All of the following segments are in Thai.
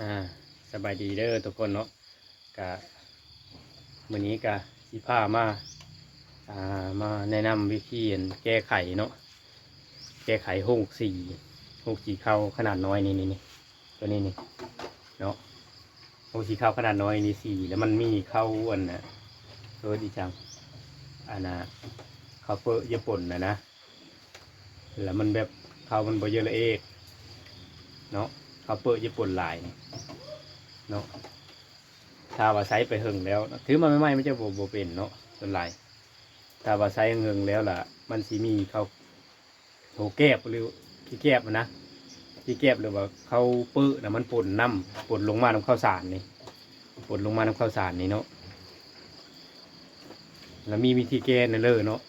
อ่าสบายดีเด้อทุกคนเนาะกะมื้อนี้กะสิพามาอ่ามาแนะนำวิธีอันแก้ไขเนาะแก้ไขหกสี่หกสี่เข้าขนาดน้อยนี่นี่นี่ตัวนี้นี่เนาะหกสี่เข้าขนาดน้อยนี่สี่แล้วมันมีเข้าอันน่ะเออดีจังอันน่ะเข้าเปอะญี่ปุ่นนะนะแล้วมันแบบเข้ามันบ่เยอะละเอกเนาะ เขาเปิดญี่ปุ่นลายเนาะถ้าว่าไซไปหึงแล้ว ถือมาไม่ไหม่ไม่จะโบโบเป็นเนาะส่วนลายถ้าว่าไซส์หึงแล้วล่ะ มันสีมีเขาโถแก็บหรือขี้แก็บนะขี้แก็บหรือว่าเขาเปื้อนะมันปนน้ำปนลงมาน้ำข้าวสารนี่ปนลงมาน้ำข้าวสารนี่เนาะแล้วมีวิธีแก้นั่นเลยเนาะ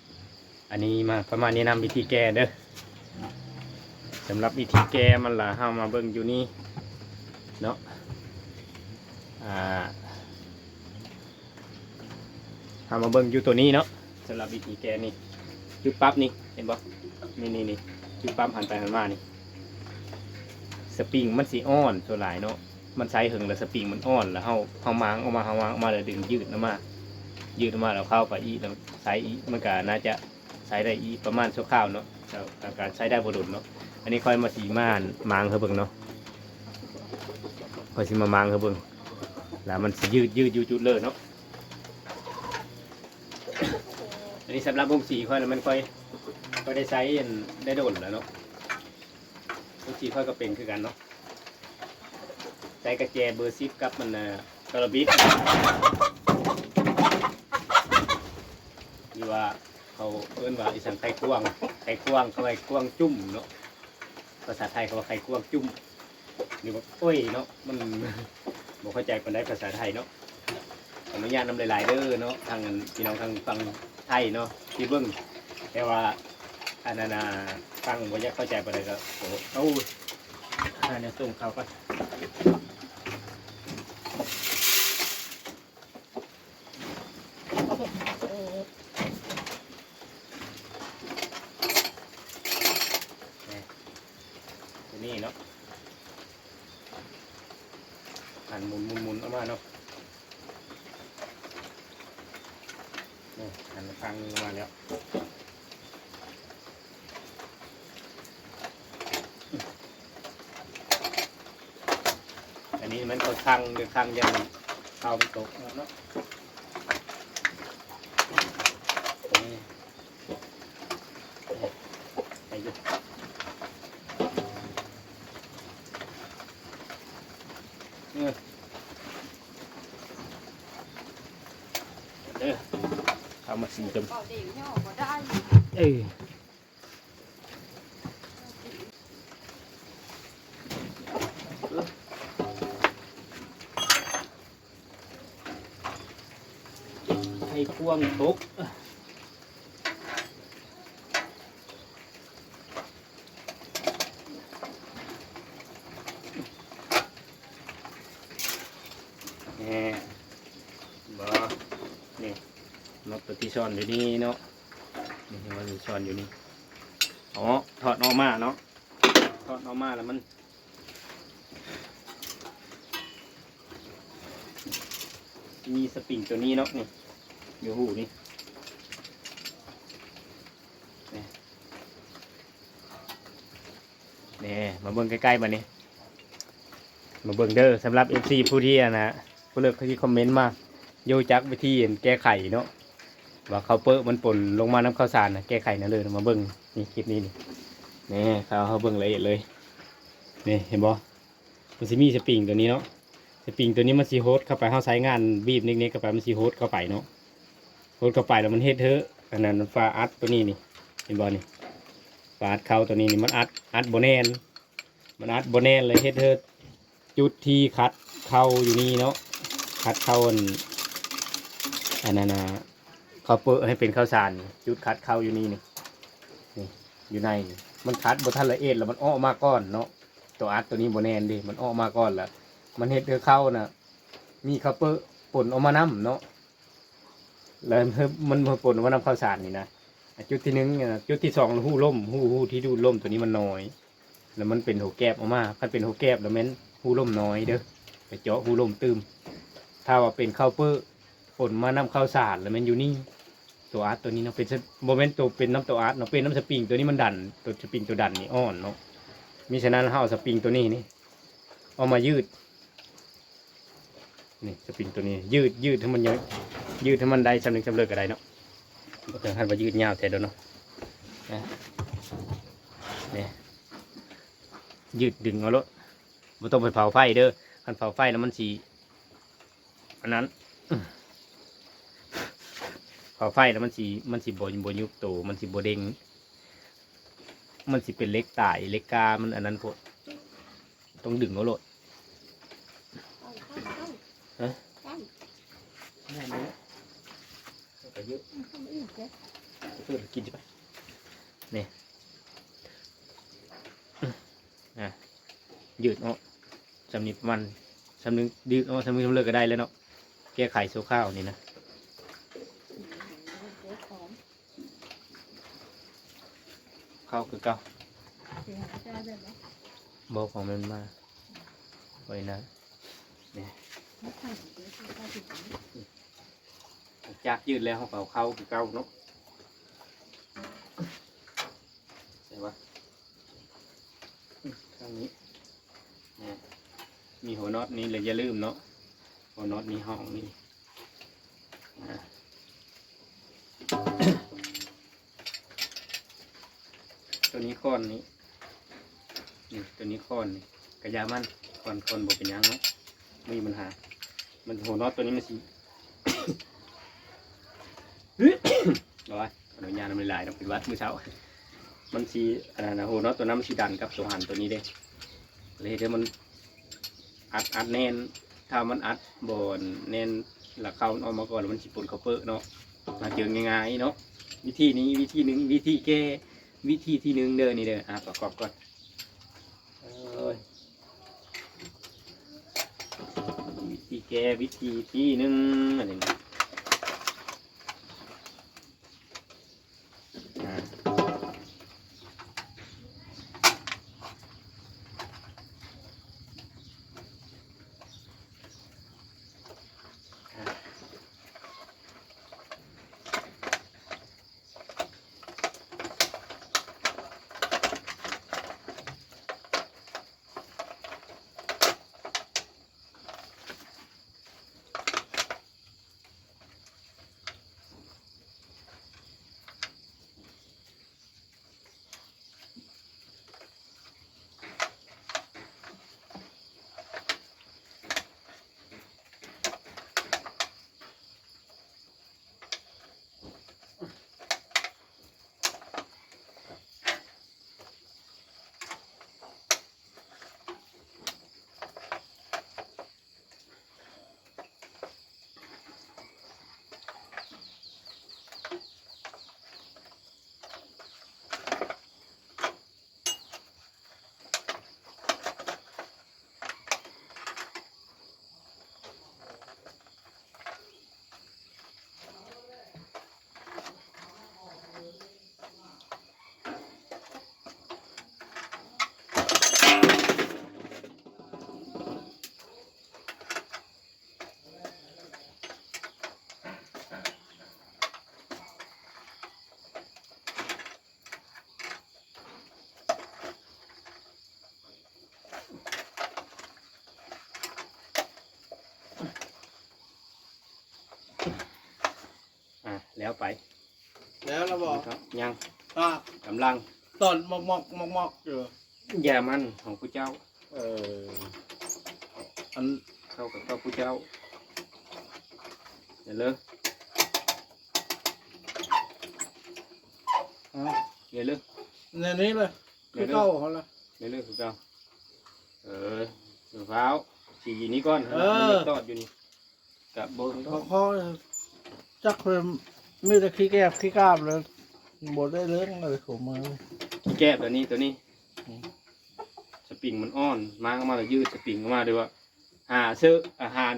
อันนี้มาประมาณนี้นำวิธีแก้เด้อ สำหรับวิธีแก้มันล่ะเฮามาเบิ่งอยู่นี่เนาะอ่าเฮามาเบิ่งอยู่ตัวนี้เนาะสำหรับวิธีแก้นี่จุดปั๊บนี่เห็นบ่นี่นี่นี่จุดปั๊บหันไปหันมานี่สปริงมันสีอ่อนส่วนหลายเนาะมันใช้หึงแล้วสปริงมันอ่อนแล้วเฮาเฮามางออกมาเฮามางออกมาแล้วดึงยืดออกมายืดออกมาแล้วเข้าไปอีแล้วใช้อีมันก็น่าจะใช้ได้อีประมาณชั่วคราวเนาะแต่การใช้ได้บ่ดุลเนาะ อันนี้ค่อยมาสีม่านมางเขาเบิ่งเนาะค่อยสิมามางเขาเบิ่งแล้วมันยืดยืดยู่จุดเลยเนาะอันนี้สำหรับวงสีค่อยแล้วมันค่อยค่อยได้ใช้อันได้โดนแล้วเนาะวงสีค่อยก็เป็นคือกันเนาะใช้กระแจเบอร์ซิปกับมันนะกระบิดหรือว่าเขาเอิ้นว่าอีสังไข่ควงไข่ควงเขาไข่ควงจุ่มเนาะ ภาษาไทยเขาว่าไข่ควงจุ่มหรือว่าโอ้ยเนาะมันบอกเข้าใจคนได้ภาษาไทยเนาะอนุญาตนำหลายๆเด้อเนาะทางพี่น้องทางฟังไทยเนาะที่เบิ้งแต่ว่าอันนั้นน่ะฟังบ่อยากเข้าใจปานใดก็โอ้โหเอาอันนี้ส่งเขาก็ตัวนี้เนาะ หันหมุนหมุนหมุนออกมาเนาะนี่หันฟังออกมาแล้วอันนี้มันก็คังหรือคังยังเข้าไปตกเนาะนี่ไปอยู่เออเด้อ เข้ามาสีจม ก็เด็กย่อก็ได้ เออให้ควงตกแหน่บ่นี่นกตัวที่ซ่ อยู่นี่เนาะนี่เห็นว่ามีช้อนอยู่นี่อ๋อถอดออกมาเนาะถอดออกมาแล้วมันมีสปริงตัวนี้เนาะนี่อยู่หูนี่นี่มาเบิ่งใกล้ๆมาเนี่มาเบิ่งเด้อสำหรับ FC ผู้ที่อะนะผู้เลือกเขาที่คอมเมนต์มาโยจักวิธีแก้ไขเนาะ ว่าเขาวเปิ้มันป่นลงมาน้ำข้าวสารนะแก้ไขนั่นเลยมาเบิ้งนี่คลิปนี้นี่นี่เขาเขาเบิ้งละเอียดเลยนี่เห็นบ่มันสิมีสปริงตัวนี้เนาะสปริงตัวนี้มันสีโฮสเข้าไปเข้าใช้งานบีบเน็กๆเข้าไปมันสีโฮสเข้าไปเนาะโฮสเข้าไปแล้วมันเฮ็ดเถอะอันนั้นมันฟาอัดตัวนี้นี่เห็นบ่นี่ฟาอัดเข้าตัวนี้นี่มันอัดอัดโบแนนมันอัดโบแนนเลยเฮ็ดเถอะจุดที่คัดเข้าอยู่นี่เนาะคัดเข้าอันอันนั้นนะ เขาเปิดให้เป็นข้าวสารจุดคัดเข้าอยู่นี่นี่นี่อยู่ในนี่มันคัดบนทันละเอียดแล้วมันอ้อมาก้อนเนาะตัวอัดตัวนี้โบแนนดิมันอ้อมาก้อนแล้วมันเฮ็ดให้เข้าน่ะมีข้าวเปิ้ลป่นออกมาน้ำเนาะแล้วมันมันป่นออกมาน้ำข้าวสารนี่นะจุดที่หนึ่งยจุดที่สองหู้ล่มหู้หู้ที่ดูล่มตัวนี้มันน้อย แล้วมันเป็นหูแกบออกมาถ้าเป็นหูแกบแล้วแม่นหูล่มน้อยเด้อไปเจาะหูล่มตืมถ้าว่าเป็นข้าวเปื้อ ฝนมานำข้าวสารแล้วม่นอยู่นี่ตัวอาร์ตตัวนี้เนาะเป็นโมเมนต์ตัวเป็นน้ำตัวอาร์ตเนาะเป็นน้ำสปริงตัวนี้มันดันตัวสปริงตัวดันนี่อ่อนเนาะมิฉะนั้นเราเอาสปริงตัวนี้นี่เอามายืดนี่สปริงตัวนี้ ยืดยืดให้มันยยืดให้มันได้สำนึกสำเร็จก็ได้เนาะถึงขั้นว่ายืดยาวแท้เด้อเนาะนะเนี่ยยืดดึงเอาแล้วบ่ต้องไปเผาไฟเด้อคันเผาไฟแล้วมันสีอันนั้นาไฟแล้วมันสีมันสีบนบยุบโตมันสีบเด้งมันสีเป็นเล็กตายเล็กกา มันอันนั้นพวกต้องดึงเอาโลดฮะแน่เยอะเพื่อกินใช่ไหมนี่อะยืดเนาะสำนิประมันสำนึงยืดเนาะสำนึกสำเลิกก็ได้แล้วเนาะแก้ไขโซข้าวนี่นะ ข้าคือเก้าบอกของมันมาไว้นะจากยืดแล้วเขาเป่าเข้าคือเก้าเนาะใช่ปะข้างนี้นี่มีหัวน็อตนี้เลยอย่าลืมเนาะหัวน็อตนี้ห้องนี้ ตัวนี้ค้อนนี้นี่ตัวนี้ค้อนนี่กระยามันค้อนค้อนบเป็นยังเนาะไม่มีปัญหา มันหัวน็อตตัวนี้มันสีร้อยอนุญาตมันหลายต้องเป็นวัดมือเช้า มันสีอันนั้นะหัวน็อตตัวนั้นมันสีดันกับตัวหันตัวนี้เด้เลยเดี๋ยวมันอัดอัดแน่น ถ้ามันอัดบนแน่นหลักเข้าออกมาก่อนแล้วมันสิปนเขาเปอะเนาะมาเจอง่ายๆเนาะวิธีนี้วิธีหนึ่งวิธีแก้ วิธีที่หนึ่งเด้อนี่เด้ออะประกอบก่อนเอ้ยวิธีแก้วิธีที่หนึ่งอะไรนี่ แล้วไปแล้วเราบอกครับ ยังอะกำลังตอนมอกมอกมอกมอกอยู่ยามันของผู้เจ้า เอออันเข้ากับข้าวผู้เจ้าเดี๋ยวเลยอะเดี๋ยวเลยในนี้เลยคือเก้าเขาละเดี๋ยวเลยคือเก่าเออมะพร้าวสีนี้ก่อนเออมันยังตอดอยู่นี่กับโบนเขาเขาจักเพิ่ม มีแต่ขี้แกบขี้กาบเลยบดได้เรื่องเลยผมมาขี้แก้ตัวนี้ตัวนี้สปริงมันอ่อนมากมาแล้วยืดสปริงออกมาด้วยว่าหาซื้ออาหาร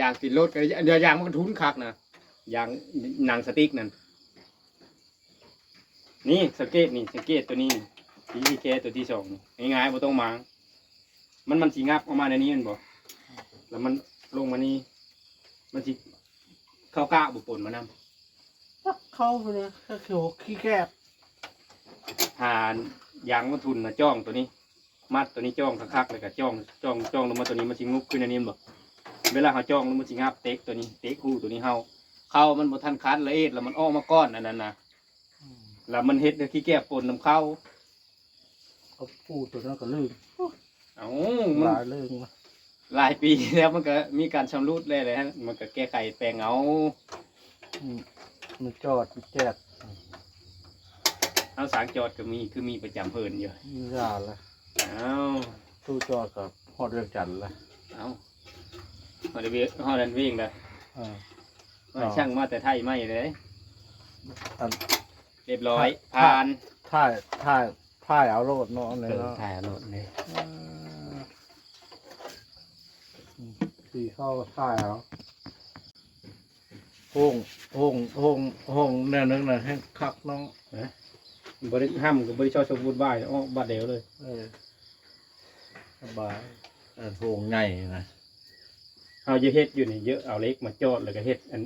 ยางติดรถกันเดี๋ยวยางมันทุนคักนะยางหนังสติ๊กนั่นนี่สงเกตนี่สงเกตตัวนี้ที่ที่แกตัวที่สองง่ายๆบ่ต้องมางมันมันสิงับออกมาในนี้มันบ่แล้วมันลงมานี่มันสิเข้ากะบ่ปนมานำ ตักเข้าไปเลยแค่เขียวขี้แกบหายางมันทุนนะจ้องตัวนี้ มัดตัวนี้จ้องคักๆเลยก็จ้องจ้องจ้องลงมาตัวนี้มันสิงุบขึ้นอันนี้แม่นบ่เวลาเขาจ้องลงมันสิงับเต็กตัวนี้เต็กคู่ตัวนี้เฮาเข้ามันบ่ทันคัดละเอียดแล้วมันออกมาก้อนอันนั้นน่ะแล้วมันเฮ็ดให้ขี้แก้ปนน้ำเข้าเขาพูดตัวนั้นก็ลืมเอ้าหมันลายเรื่องนะหลายปีแล้วมันก็มีการชำรุดเลยเลยฮะมันก็แก้ไขแปลงเอาอื มมันจอดมันแจกเอาสางจอดก็มีคือมีประจำเพลินอยู่มียาละเอ้าตู้จอดกับฮอดเรืองจันทร์ละเอาฮอดเวียฮอดดันวิ่งเลยอ่าว่าช่างมาแต่ไทยไม่เลย อัน เรียบร้อยผ่าผ่านถ่ายถ่ายถ่ายเอาโลดเนาะเนี่ยเออเนาะถ่ายรถเลยอ่าอืมสีเข้าถ่ายเอา ห้องห้องห้องห้องแนวนึงน่ะให้คักเนาะบริห้ามกับบริชอบชมพูดบ่ายอ้อบาดเดียวเลยเออสบายเออห้องใหญ่นะเอาเยอะเฮ็ดอยู่นี่เยอะเอาเล็กมาจอดแล้วก็เฮ็ดอัน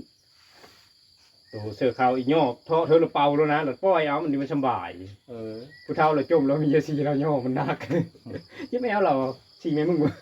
ตัวเสือขาวอีย่อท่อเธอเราเป่าแล้วนะเราปล่อยเอามันดีมันสบายเออผู้เฒ่าเราจมแล้วมีเยอะสีเราย่อมันหนักยังไม่เอาเราสีแม่มึงวะ